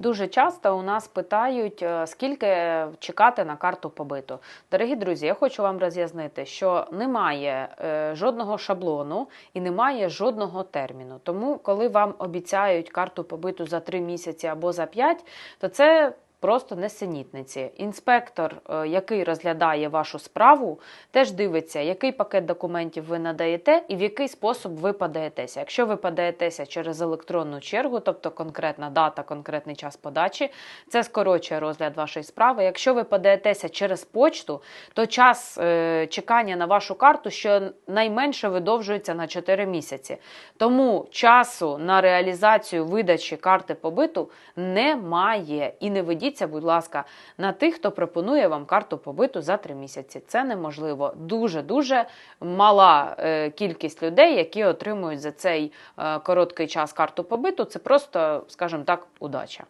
Дуже часто у нас питають, е, скільки чекати на карту побиту. Дорогі друзі, я хочу вам роз'яснити, що немає е, жодного шаблону і немає жодного терміну. Тому, коли вам обіцяють карту побиту за 3 місяці або за 5, то це. Просто несенітниці. Інспектор, е, який розглядає вашу справу, теж дивиться, який пакет документів ви надаєте і в який спосіб ви подаєтеся. Якщо ви подаєтеся через електронну чергу, тобто конкретна дата, конкретний час подачі, це скорочує розгляд вашої справи. Якщо ви подаєтеся через почту, то час е, чекання на вашу карту щонайменше видовжується на 4 місяці. Тому часу на реалізацію видачі карти побиту немає. І не ведіться, будь ласка, на тих, хто пропонує вам карту побиту за 3 місяці. Це неможливо. Дуже дуже мала е, кількість людей, які отримують за цей е, короткий час карту побиту. Це просто, скажімо так, удача.